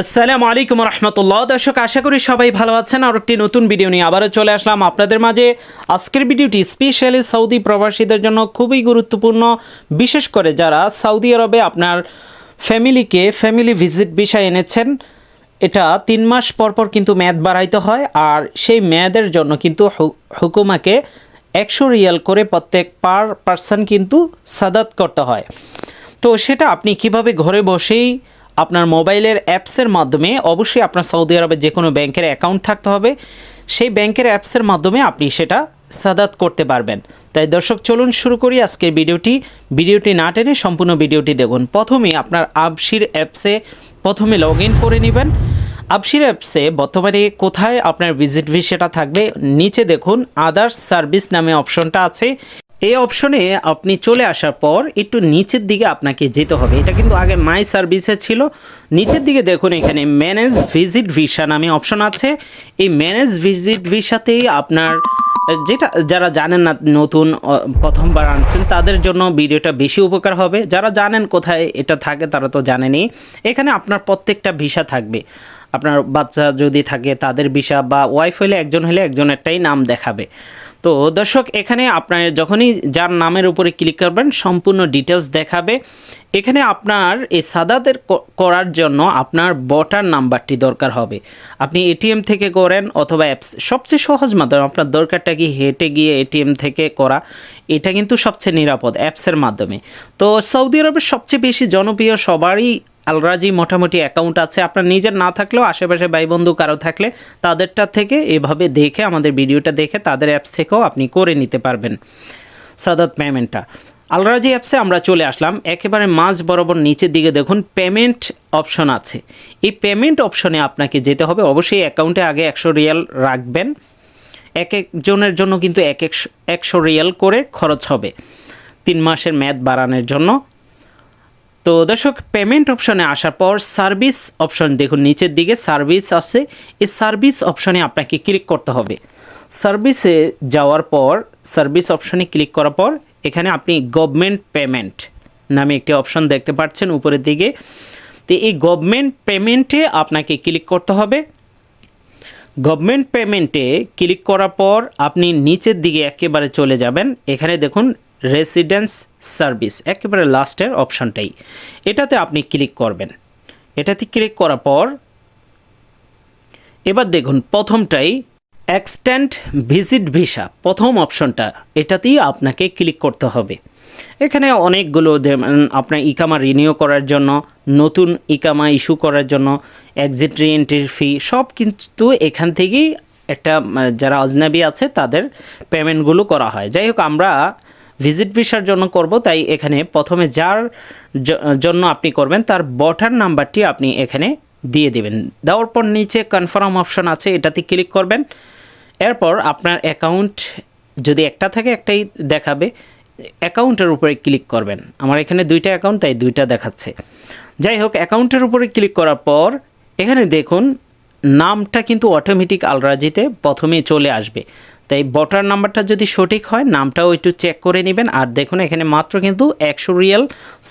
আসসালামু আলাইকুম রহমতুল্লাহ। দর্শক, আশা করি সবাই ভালো আছেন। আর একটি নতুন ভিডিও নিয়ে আবারও চলে আসলাম আপনাদের মাঝে। আজকের ভিডিওটি স্পেশালি সৌদি প্রবাসীদের জন্য খুবই গুরুত্বপূর্ণ। বিশেষ করে যারা সৌদি আরবে আপনার ফ্যামিলিকে ফ্যামিলি ভিজিট বিষয় এনেছেন, এটা তিন মাস পর পর কিন্তু মেয়াদ বাড়াইতে হয়। আর সেই মেয়াদের জন্য কিন্তু হুকুমাকে একশো রিয়াল করে প্রত্যেক পার পার্সন কিন্তু সাদাত করতে হয়। তো সেটা আপনি কীভাবে ঘরে বসেই আপনার মোবাইলের অ্যাপসের মাধ্যমে অবশ্যই আপনার সৌদি আরবের যে কোনো ব্যাংকের অ্যাকাউন্ট থাকতে হবে। সেই ব্যাংকের অ্যাপসের মাধ্যমে আপনি সেটা সাদাত করতে পারবেন। তাই দর্শক, চলুন শুরু করি আজকের ভিডিওটি। ভিডিওটি না টেনে সম্পূর্ণ ভিডিওটি দেখুন। প্রথমে আপনার আবশির অ্যাপসে প্রথমে লগ ইন করে নেবেন। আবশির অ্যাপসে বর্তমানে কোথায় আপনার ভিজিট ভিসাটা থাকবে, নিচে দেখুন আদার্স সার্ভিস নামে অপশনটা আছে। এই অপশনে আপনি চলে আসার পর একটু নিচের দিকে আপনাকে যেতে হবে। এটা কিন্তু আগে মাই সার্ভিসে ছিল। নিচের দিকে দেখুন, এখানে ম্যানেজ ভিজিট ভিসা নামে অপশন আছে। এই ম্যানেজ ভিজিট ভিসাতেই আপনার, যেটা, যারা জানেন না নতুন প্রথমবার আনছেন, তাদের জন্য ভিডিওটা বেশি উপকার হবে। যারা জানেন কোথায় এটা থাকে, তারা তো জানেনই। এখানে আপনার প্রত্যেকটা ভিসা থাকবে। আপনার বাচ্চা যদি থাকে, তাদের ভিসা বা ওয়াইফ হলে, একজন হলে, একজনেরটাই নাম দেখাবে। তো দর্শক, এখানে আপনার যখনই যার নামের উপরে ক্লিক করবেন, সম্পূর্ণ ডিটেলস দেখাবে। এখানে আপনার এই সাদাতের করার জন্য আপনার ভোটার নাম্বারটি দরকার হবে। আপনি এটিএম থেকে করেন অথবা অ্যাপস সবচেয়ে সহজ মাধ্যম, আপনার দরকারটা কি হেঁটে গিয়ে এটিএম থেকে করা, এটা কিন্তু সবচেয়ে নিরাপদ অ্যাপসের মাধ্যমে। তো সৌদি আরবের সবচেয়ে বেশি জনপ্রিয় সবারই আলরাজি মোটামুটি অ্যাকাউন্ট আছে। আপনার নিজের না থাকলেও আশেপাশে ভাই বন্ধু কারও থাকলে তাদেরটা থেকে এভাবে দেখে, আমাদের ভিডিওটা দেখে তাদের অ্যাপস থেকেও আপনি করে নিতে পারবেন। সাদাত পেমেন্টটা আলরাজি অ্যাপসে আমরা চলে আসলাম। একেবারে মাঝ বরাবর নিচের দিকে দেখুন পেমেন্ট অপশন আছে। এই পেমেন্ট অপশনে আপনাকে যেতে হবে। অবশ্যই অ্যাকাউন্টে আগে একশো রিয়াল রাখবেন। এক একজনের জন্য কিন্তু এক একশো রিয়াল করে খরচ হবে। তিন মাসের মেয়াদ বাড়ানোর জন্য। তো দর্শক পেমেন্ট অপশনে আসার পর সার্ভিস অপশন দেখুন, নিচের দিকে সার্ভিস আছে। এই সার্ভিস অপশনে আপনাকে ক্লিক করতে হবে। সার্ভিসে যাওয়ার পর সার্ভিস অপশনে ক্লিক করার পর, এখানে আপনি গভর্নমেন্ট পেমেন্ট নামে একটি অপশন দেখতে পাচ্ছেন উপরের দিকে। তো এই গভর্নমেন্ট পেমেন্টে আপনাকে ক্লিক করতে হবে। গভর্নমেন্ট পেমেন্টে ক্লিক করার পর আপনি নিচের দিকে একেবারে চলে যাবেন। এখানে দেখুন রেসিডেন্স সার্ভিস একেবারে লাস্টের অপশনটাই এটাতে আপনি ক্লিক করবেন। এটাতে ক্লিক করার পর, এবার দেখুন প্রথমটাই এক্সটেন্ড ভিজিট ভিসা প্রথম অপশনটা এটাতেই আপনাকে ক্লিক করতে হবে। এখানে অনেকগুলো আপনার ইকামা রিনিউ করার জন্য, নতুন ইকামা ইস্যু করার জন্য এক্সিট রি এন্ট্রির ফি সব কিন্তু এখান থেকেই একটা, যারা অজনাবি আছে তাদের পেমেন্টগুলো করা হয়। যাই হোক, আমরা ভিজিট ভিসার জন্য করব, তাই এখানে প্রথমে যার জন্য আপনি করবেন তার বটার নাম্বারটি আপনি এখানে দিয়ে দিবেন। দেওয়ার পর নিচে কনফার্ম অপশন আছে, এটাতে ক্লিক করবেন। এরপর আপনার অ্যাকাউন্ট যদি একটা থাকে, একটাই দেখাবে অ্যাকাউন্টের উপরে ক্লিক করবেন। আমার এখানে দুইটা অ্যাকাউন্ট তাই দুইটা দেখাচ্ছে। যাই হোক অ্যাকাউন্টের উপরে ক্লিক করার পর এখানে দেখুন, নামটা কিন্তু অটোমেটিক আলরাজিতে প্রথমেই চলে আসবে। তাই বটার নাম্বারটা যদি সঠিক হয়, নামটাও একটু চেক করে নেবেন। আর দেখুন, এখানে মাত্র কিন্তু একশো রিয়াল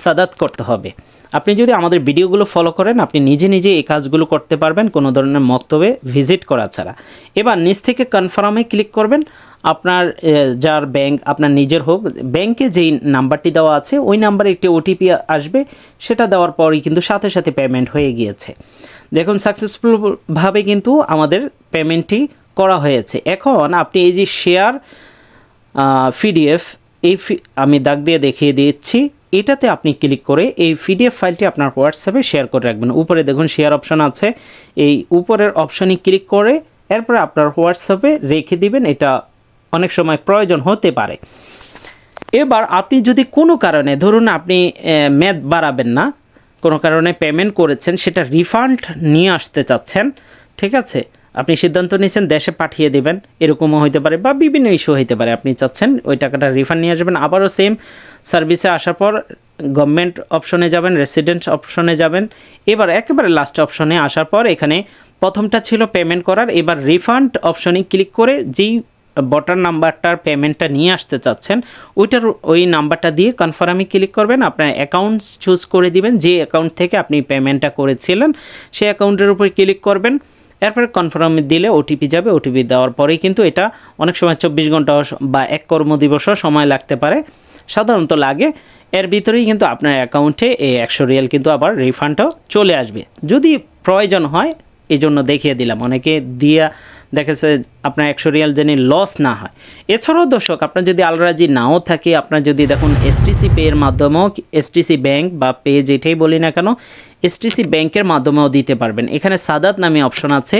সাদাত করতে হবে। আপনি যদি আমাদের ভিডিওগুলো ফলো করেন, আপনি নিজে নিজে এই কাজগুলো করতে পারবেন, কোনো ধরনের মক্তবে ভিজিট করা ছাড়া। এবার নিচ থেকে কনফার্মে ক্লিক করবেন। আপনার যার ব্যাংক আপনার নিজের হোক ব্যাংকে যেই নাম্বারটি দেওয়া আছে, ওই নাম্বারে একটি ওটিপি আসবে। সেটা দেওয়ার পরই কিন্তু সাথে সাথে পেমেন্ট হয়ে গিয়েছে। দেখুন সাকসেসফুলভাবে কিন্তু আমাদের পেমেন্টটি করা হয়েছে। এখন আপনি এই যে শেয়ার পিডিএফ এই আমি দাগ দিয়ে দেখিয়ে দিচ্ছি। এটাতে আপনি ক্লিক করে এই পিডিএফ ফাইলটি আপনার হোয়াটসঅ্যাপে শেয়ার করে রাখবেন। উপরে দেখুন শেয়ার অপশন আছে। এই উপরের অপশনে ক্লিক করে এরপরে আপনার হোয়াটসঅ্যাপে রেখে দিবেন। এটা অনেক সময় প্রয়োজন হতে পারে। এবার আপনি যদি কোনো কারণে, ধরুন আপনি মেদ বাড়াবেন না, কোনো কারণে পেমেন্ট করেছেন, সেটা রিফান্ড নিয়ে আসতে চাচ্ছেন, ঠিক আছে? আপনি সিদ্ধান্ত নিয়েছেন, দেশে পাঠিয়ে দেবেন, এরকমও হতে পারে বা বিভিন্ন ইস্যু হতে পারে। আপনি চাচ্ছেন ওই টাকাটা রিফান্ড নিয়ে আসবেন, আবারও সেম সার্ভিসে আসার পর গভর্নমেন্ট অপশনে যাবেন রেসিডেন্ট অপশনে যাবেন। এবার একেবারে লাস্ট অপশনে আসার পর এখানে প্রথমটা ছিল পেমেন্ট করার, এবার রিফান্ড অপশনে ক্লিক করে যেই বটার নাম্বারটার পেমেন্টটা নিয়ে আসতে চাচ্ছেন, ওইটার ওই নাম্বারটা দিয়ে কনফার্মে ক্লিক করবেন, আপনার অ্যাকাউন্ট চুজ করে দিবেন, যে অ্যাকাউন্ট থেকে আপনি পেমেন্টটা করেছিলেন, সেই অ্যাকাউন্টের উপর ক্লিক করবেন। এরপরে কনফার্মে দিলে ওটিপি যাবে ওটিপি দেওয়ার পরেই কিন্তু এটা অনেক সময় চব্বিশ ঘণ্টা বা এক কর্মদিবসও সময় লাগতে পারে। সাধারণত লাগে। এর ভিতরেই কিন্তু আপনার অ্যাকাউন্টে এই একশো রিয়াল কিন্তু আবার রিফান্ডও চলে আসবে। যদি প্রয়োজন হয় এই জন্য দেখিয়ে দিলাম। অনেকে দিয়া দেখেছে আপনার একশো রিয়াল যেন লস না হয়। এছাড়াও দর্শক, আপনার যদি আলরাজি নাও থাকে, আপনার যদি দেখুন এসটিসি পে এর মাধ্যমেও এসটিসি ব্যাংক বা পে যেটাই বলি না কেন এসটিসি ব্যাংকের মাধ্যমেও দিতে পারবেন। এখানে সাদাত নামে অপশন আছে।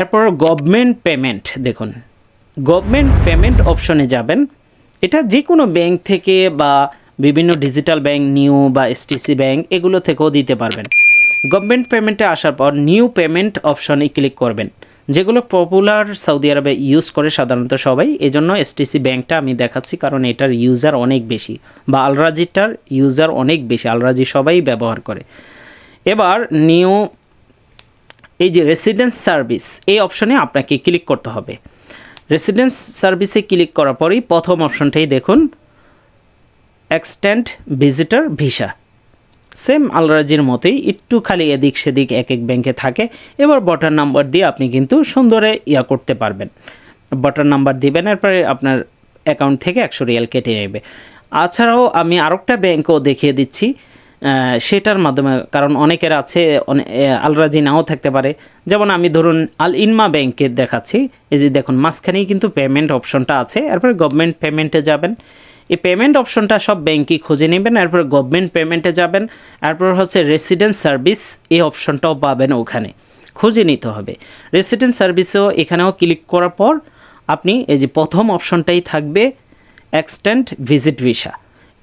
এরপর গভর্নমেন্ট পেমেন্ট দেখুন। গভর্নমেন্ট পেমেন্ট অপশনে যাবেন। এটা যে কোনো ব্যাংক থেকে বা বিভিন্ন ডিজিটাল ব্যাংক নিউ বা এসটিসি ব্যাংক এগুলো থেকেও দিতে পারবেন। গভর্নমেন্ট পেমেন্টে আসার পর নিউ পেমেন্ট অপশনে ক্লিক করবেন। যেগুলো পপুলার সৌদি আরবে ইউজ করে সাধারণত সবাই এই এজন্য এসটিসি ব্যাংকটা আমি দেখাচ্ছি কারণ এটার ইউজার অনেক বেশি বা আলরাজিটার ইউজার অনেক বেশি আলরাজি সবাই ব্যবহার করে। এবার নিউ এই যে রেসিডেন্স সার্ভিস এই অপশনে আপনাকে ক্লিক করতে হবে। রেসিডেন্স সার্ভিসে ক্লিক করার পরেই প্রথম অপশনটাই দেখুন এক্সটেন্ড ভিজিটার ভিসা সেম আলরাজির মতোই একটু খালি এদিক সেদিক এক এক ব্যাংকে থাকে। এবার বটার নাম্বার দিয়ে আপনি কিন্তু সুন্দরে ইয়া করতে পারবেন। বটার নাম্বার দিবেন এরপরে আপনার অ্যাকাউন্ট থেকে একশো রিয়াল কেটে নেবে। আছাড়াও আমি আরেকটা ব্যাংকও দেখিয়ে দিচ্ছি সেটার মাধ্যমে কারণ অনেকের আছে অনে- এ, আলরাজি নাও থাকতে পারে। যেমন আমি ধরুন আল ইনমা ব্যাংকে দেখাচ্ছি এই যে দেখুন মাঝখানেই কিন্তু পেমেন্ট অপশনটা আছে এরপরে গভর্নমেন্ট পেমেন্টে যাবেন। এই পেমেন্ট অপশনটা সব ব্যাংকই খুঁজে নেবেন, এরপর গভর্নমেন্ট পেমেন্টে যাবেন, এরপর হচ্ছে রেসিডেন্স সার্ভিস এই অপশনটাও পাবেন ওখানে। খুঁজে নিতে হবে। রেসিডেন্স সার্ভিসেও এখানেও ক্লিক করার পর আপনি এই যে প্রথম অপশনটাই থাকবে এক্সটেন্ড ভিজিট ভিসা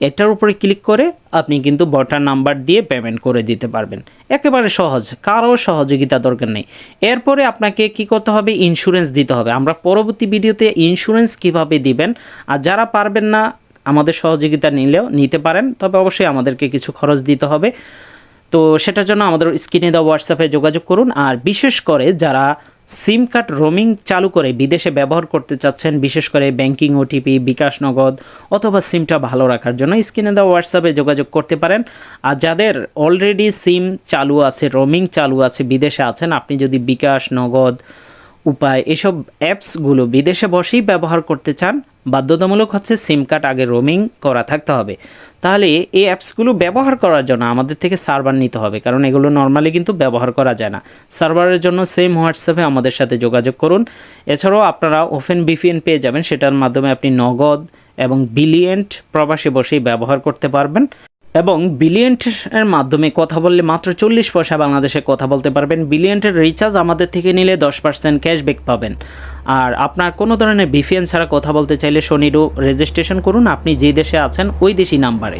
এটার উপরে ক্লিক করে আপনি কিন্তু বটার নাম্বার দিয়ে পেমেন্ট করে দিতে পারবেন। একেবারে সহজ, কারও সহযোগিতা দরকার নেই। এরপরে আপনাকে কি করতে হবে? ইন্স্যুরেন্স দিতে হবে। আমরা পরবর্তী ভিডিওতে ইন্স্যুরেন্স কীভাবে দিবেন? আর যারা পারবেন না আমাদের সহযোগিতা নিলেও নিতে পারেন, তবে অবশ্যই আমাদেরকে কিছু খরচ দিতে হবে। তো সেটার জন্য আমাদের স্ক্রিনে দেওয়া হোয়াটসঅ্যাপে যোগাযোগ করুন। আর বিশেষ করে যারা সিম কার্ড রোমিং চালু করে বিদেশে ব্যবহার করতে চাচ্ছেন, বিশেষ করে ব্যাংকিং ওটিপি বিকাশ নগদ অথবা সিমটা ভালো রাখার জন্য স্ক্রিনে দেওয়া হোয়াটসঅ্যাপে যোগাযোগ করতে পারেন। আর যাদের অলরেডি সিম চালু আছে রোমিং চালু আছে, বিদেশে আছেন, আপনি যদি বিকাশ, নগদ, উপায় এসব অ্যাপসগুলো বিদেশে বসেই ব্যবহার করতে চান বাধ্যতামূলক হচ্ছে সিম কার্ড, আগে রোমিং করা থাকতে হবে। তাহলে এই অ্যাপসগুলো ব্যবহার করার জন্য আমাদের থেকে সার্ভার নিতে হবে, কারণ এগুলো নর্মালি কিন্তু ব্যবহার করা যায় না। সার্ভারের জন্য সেম হোয়াটসঅ্যাপে আমাদের সাথে যোগাযোগ করুন। এছাড়াও আপনারা ওপেন বিপিএন পেয়ে যাবেন, সেটার মাধ্যমে আপনি নগদ এবং বিলিয়েন্ট প্রবাসী বসেই ব্যবহার করতে পারবেন। এবং বিলিয়েন্টের মাধ্যমে কথা বললে মাত্র চল্লিশ পয়সা বাংলাদেশে কথা বলতে পারবেন। বিলিয়েন্টের রিচার্জ আমাদের থেকে নিলে দশ পার্সেন্ট ক্যাশব্যাক পাবেন। আর আপনার কোনো ধরনের বিফিএন ছাড়া কথা বলতে চাইলে শনিরও রেজিস্ট্রেশন করুন। আপনি যে দেশে আছেন, ওই দেশি নাম্বারে।